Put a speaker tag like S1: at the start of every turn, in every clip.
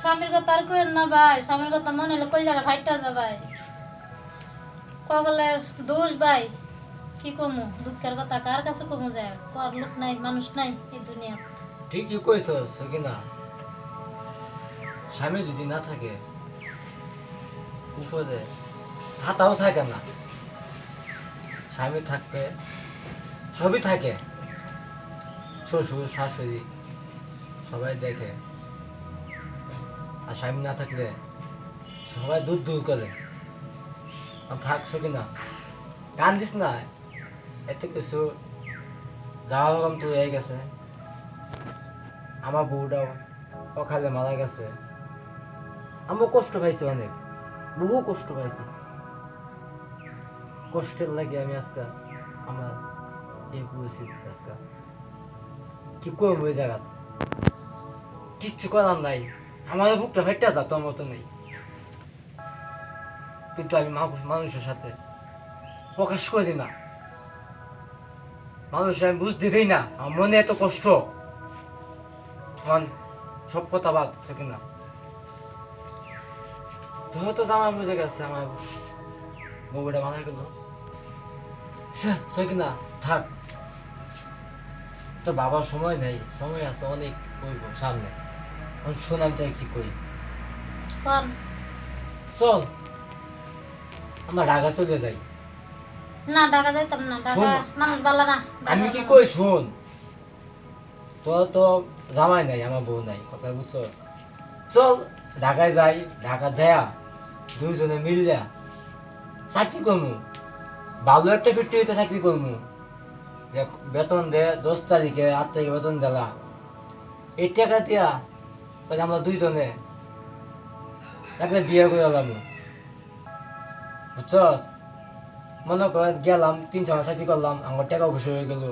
S1: স্বামীর কথা আর কইেন না ভাই, স্বামীর কথা মনে হলে কইলাটা ফাইটটা যা ভাই কবলের দোষ ভাই, কি কমু? দুঃখের কথা কার কাছে কমু যায় কর, লোক নাই, মানুষ নাই এই দুনিয়া
S2: ঠিকই কইছস কিনা? স্বামী যদি না থাকে, উপরে ছাতাও থাকে না। স্বামী থাকতে সবই থাকে। শ্বশুর, শাশুড়ি সবাই দেখে। আর স্বামী না থাকলে সবাই দূর দূর করে। আর থাকছো কিনা কান্দিস না। এত কিছু। যাওয়া রকম তো হয়ে গেছে। আমার বউটাও সকালে মারা গেছে। আমিও কষ্ট পাইছি অনেক। বহু কষ্ট পাইছি। কষ্টের লাগে আমি আজকে আমার এই পরিস্থিতি আজকে। কি করব ওই জায়গা কিচ্ছু করার নাই। আমার বুকটা ফেটে যা তোর মতো নেই। কিন্তু আমি মানুষ মানুষের সাথে প্রকাশ করি না। মানুষ আমি বুঝতে দিই না, আমার মনে এত কষ্ট। তখন সব কথা বাদ থাকে না তো তো জামা বুঝে গেছে আমার বউটা বানাই গেল। না থাক। তোর বাবার সময় নেই, সময় আছে অনেক বলব সামনে আমি কি করি?
S1: কন
S2: চল। আমরা ঢাকা চলে যাই।
S1: না ঢাকা যাইতাম না ঢাকা মানুষ বালা না
S2: আমি কি কই শোন। তোর তো জামাই নাই আমার বউ নাই কথা বুঝছস? চল ঢাকায় যাই ঢাকা যায়া দুইজনে মিললা চাকরি করমু। ভালো একটা ফিফটি হইতে চাকরি করমু। বেতন দে দশ তারিখে আট তারিখে বেতন দিলা। এই টাকা দিয়া তাহলে আমরা দুইজনে একলে বিয়ে করে এলাম বুঝছস? মনে কর গেলাম তিন ছয় চাকরি করলাম আমার টাকা অবশ্য হয়ে গেল।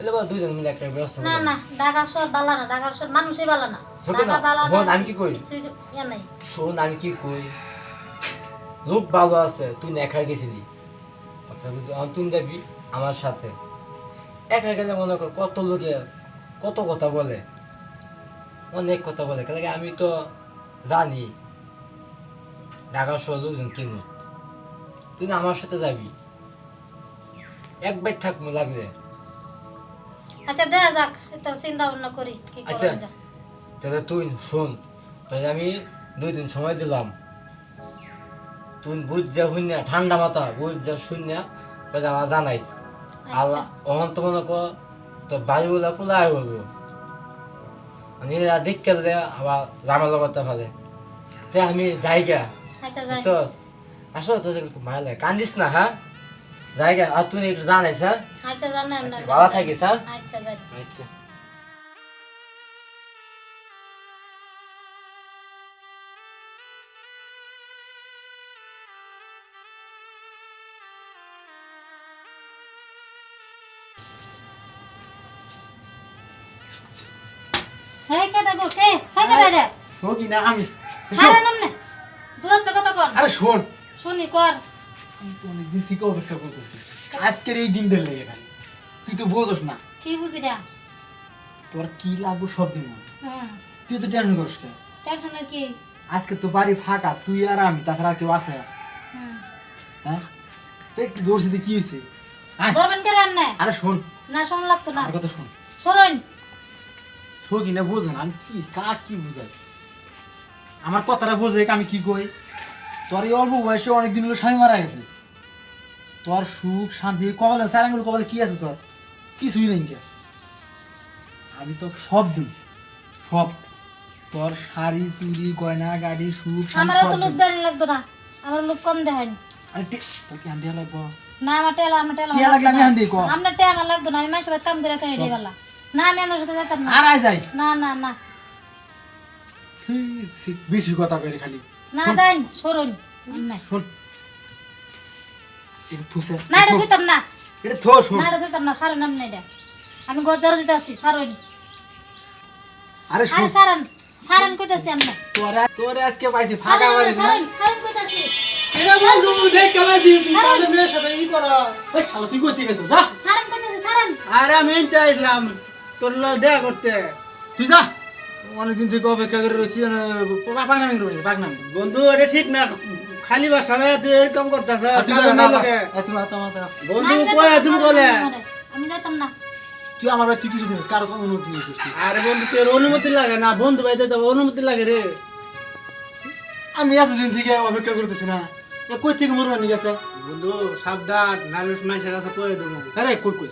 S2: এলে বা দুইজন মিলে একটা ব্যবস্থা
S1: না না ঢাকা শহর বালা না শহর মানুষই বালা না। ঢাকা বালা না
S2: আমি কি কই? শোন আমি কি কই? লোক ভালো আছে তুই একা গেছিলি। তুই যাবি আমার সাথে। একা গেলে মনে কর কত লোকে কত কথা বলে। অনেক কথা বলে কেন আমি তো জানি ঢাকা শহর লোকজন কেমন। তুই আমার সাথে যাবি। একবার থাকব লাগলে।
S1: আচ্ছা দেখা যাক এটা চিন্তা ভাবনা করি কি
S2: আচ্ছা।
S1: করা যায়।
S2: তাহলে তুই শোন তাহলে আমি দুই দিন সময় দিলাম। তুই বুঝ যা শূন্য ঠান্ডা মাথা বুঝ যা শূন্য তাহলে আমার জানাইস। আল্লাহ
S1: আচ্ছা।
S2: অহন তো মনে কর তো বাড়িগুলা খোলাই হব নিজেরা দিক কেলে আবার ঝামেলা করতে পারে তে আমি যাইগা।
S1: আচ্ছা
S2: বুঝছস আসো তো মারলে কান্দিস না হ্যাঁ যাইগা। আর তুই একটু জানাইস হ্যাঁ ভালো থাকিস হ্যাঁ
S1: আচ্ছা
S2: আচ্ছা।
S1: হ্যাঁ কে ডাকো কে হ্যাঁ কে রে
S3: সকি না আমি
S1: সারা নামনে দূরত্ব কত কর?
S3: আরে শোন।
S1: শুনি কর।
S3: আমি তো অনেকদিন থেকে অপেক্ষা করতেছি। আজকের এই খালি তুই তো বোঝস না।
S1: কি বুঝি রে
S3: তোর কি লাগবো সব দিন তুই তো টেনশন করিস কে? আজকে তো বাড়ি ফাঁকা তুই আর আমি তাছাড়া কেউ আছে হ্যাঁ? কি হয়েছে? আয়,
S1: ধরবেন
S3: আরে শোন।
S1: না শোন লাগতো না।
S3: কথা শোন।
S1: সরইন
S3: সকি বোঝে না আমি কি কাক কি বুঝাই? আমার কথাটা বোঝে আমি কি কই? তোর এই অল্প বয়সে অনেকদিন হলো স্বামী মারা গেছে। তোর সুখ শান্তি কপালে স্যারাঙ্গুলো কপালে কি আছে তোর? কিছুই নেই কে। আমি তো সব দিন সব। তোর শাড়ি চুড়ি গয়না গাড়ি সুখ
S1: আমারও তো লোক। দাঁড়িয়ে লাগতো না আমার লোক কম দেখায়নি।
S3: আরে তোকে আন্ডিয়া লাগবো?
S1: না আমার টেলা আমার টেলা
S3: টিয়া লাগলে আমি আন দিই, ক।
S1: আপনার টেলা লাগতো না আমি মাসে কাম করে খাই দিই বেলা। না আমি আপনার সাথে যেতাম না।
S3: আর আয় যাই।
S1: না না না।
S3: বেশি কথা করি খালি?
S1: না যাইন সরুন। না।
S3: শোন। এটা থুসে
S1: না এটা শুইতাম না।
S3: এটা থো শোন।
S1: না এটা শুইতাম না সারুন আমি এটা। আমি গজ্জার দিতে আসি সারুন।
S3: আরে শোন।
S1: আরে সারান। সারান কইতাছি আমি।
S3: তোরে তোরে আজকে পাইছি ফাঁকা বাড়ি না?
S1: সারুন সারুন কইতাছি।
S3: এটা বন্ধু দেখ কেলাছি তুই তাহলে মেয়ের সাথে ই করা। ওই শালা তুই কইতে গেছিস যা।
S1: সারান কইতাছি সারান।
S3: আরে আমি এনতে আসলাম তোর দেখা করতে। তুই যা। অনেকদিন থেকে অপেক্ষা করে রয়েছি পাকনামি রয়েছে পাকনামি
S4: বন্ধু এটা ঠিক না। খালি বাসা ভাই তুই এরকম করতেছ
S3: তুই আমার হাতে
S4: বন্ধু কই
S1: যেতাম
S4: বলে?
S1: আমি যাইতাম না।
S3: তুই আমার ভাই তুই কিছু দিনিস কারও অনুমতি নিয়েছিস
S4: আরে বন্ধু তোর অনুমতি লাগে না। বন্ধু ভাই তো অনুমতি লাগে রে।
S3: আমি এতদিন থেকে অপেক্ষা করতেছি না। এ কই থেকে মরবার নিয়ে গেছে?
S4: বন্ধু সাবধান। মানুষের কাছে কয়ে দেবো।
S3: আরে কই কই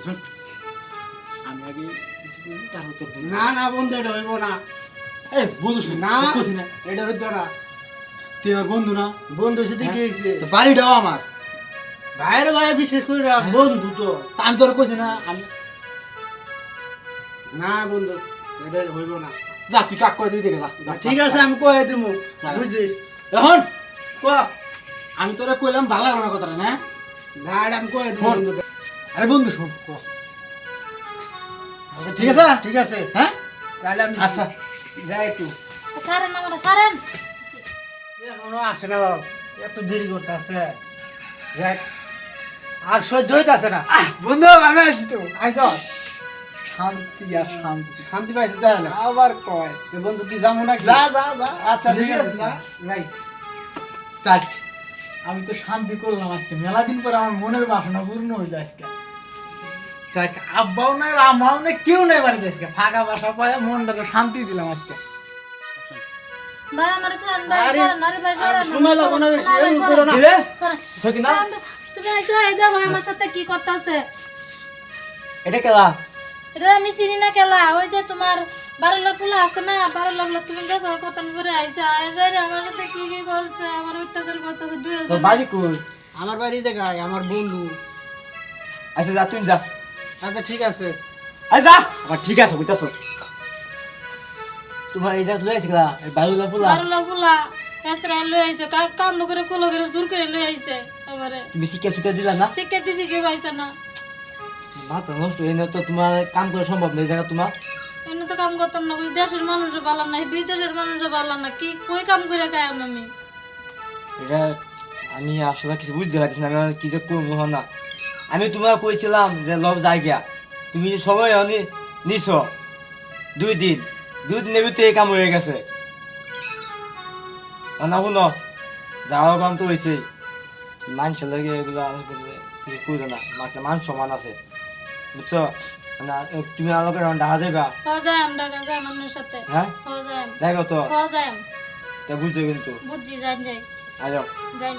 S3: তার উত্তর
S4: না না বন্ধু এটা হইব না। না
S3: কইছি না।
S4: এটা হইতো না।
S3: তুই আমার বন্ধু না?
S4: বন্ধু হয়েছে
S3: বাড়িটাও আমার।
S4: ভাইয়ের ভাই বিশেষ করে বন্ধু তো।
S3: আমি তোর কইছি না আমি
S4: না বন্ধু এটা হইব না।
S3: যা তুই কাক করে দিবি দেখে যা,
S4: ঠিক আছে আমি কয়ে দেবো
S3: যা।
S4: বুঝছিস
S3: এখন
S4: ক
S3: আমি তোরা কইলাম ভালো লাগল না? কথাটা না
S4: আমি কয়ে দেবো। বন্ধু।
S3: আরে বন্ধু শোন ক। ঠিক আছে।
S4: ঠিক আছে।
S3: হ্যাঁ?
S4: তাহলে আমি
S3: আচ্ছা।
S4: যাই একটু।
S1: সারেন আমারে সারেন।
S4: এখনও আসে না এত দেরি করতে আছে যাক আর সহ্য হইতে আছে না
S3: বন্ধু আমি আছি তো।
S4: আইস
S3: শান্তি আর শান্তি।
S4: শান্তি পাইছে তাহলে?
S3: আবার কয়?
S4: তো বন্ধু কি যাব নাকি?
S3: যা যা যা।
S4: আচ্ছা ঠিক আছে।
S3: না
S4: যাই।
S3: চাক আমি তো শান্তি করলাম আজকে। মেলা দিন পরে আমার মনের বাসনা পূর্ণ হইল আজকে। আব্বাও নাই আমাও নাই কেউ নাই বাড়িতে আজকে ফাঁকা বাসা পায় মনটাকে শান্তি দিলাম আজকে
S1: ভাই আমারে সারেন ভাই
S4: আরে,
S1: আরে ভাই সারেন
S4: সময় লাগবে না বেশি,
S1: না, ভাই,
S4: এমন
S1: সারেন।
S4: করো না।
S2: কিরে?
S1: সারেন।
S2: সকিনা?
S1: তুমি আইসো এই দেখো আমার সাথে কি করতেছে
S2: এটা কেলা
S1: এটা আমি চিনি না কেলা ওই যে তোমার বারোলার ফুলা আছে না বারোলার ফুলা তুমি গেছো আমার সাথে কি কি বলছে আমার অত্যাচার করতেছে দুই
S2: বাড়ি কই
S4: আমার বাড়ি আমার বন্ধু
S2: আচ্ছা যা তুই যা
S4: আচ্ছা ঠিক আছে।
S2: আবার ঠিক আছে বুঝতেছ? তোমার এইটা তুলে আসি কেলা এই বাড়িগুলা ফুলা
S1: বারোলার ফুলা এসরা লই আইছে কান্দ করে কুলো করে জোর করে লই আইছে আমারে।
S2: তুমি শিক্ষা শিক্ষা দিলা না?
S1: শিক্ষা দিছি কেউ আইছে না।
S2: মাথা নষ্ট এনে তো তোমার কাম করা সম্ভব নেই জায়গা তোমার।
S1: এনে তো কাম করতাম না দেশের মানুষের পারলাম না বিদেশের মানুষের পারলাম না কি কই কাম করে খাই আমি?
S2: এটা আমি আসলে কিছু বুঝতে পারছি না আমি কি যে করব না। আমি তোমার কইছিলাম যে লব জায়গা। তুমি সময় অনি নিছ দুই দিন। দুই দিনের ভিতরে এই কাম হয়ে গেছে। না শুনো যাওয়ার কাম তো হয়েছে মানুষ লাগে এগুলো কিছু না। মাকে মান সমান আছে। বুঝছ? না এ, তুমি আলোকে যাইবা?
S1: ডাকা যায় সাথে।
S2: হ্যাঁ? যাইবা তো? বুঝছ কিন্তু?
S1: বুঝছি যাই। যাই যাই।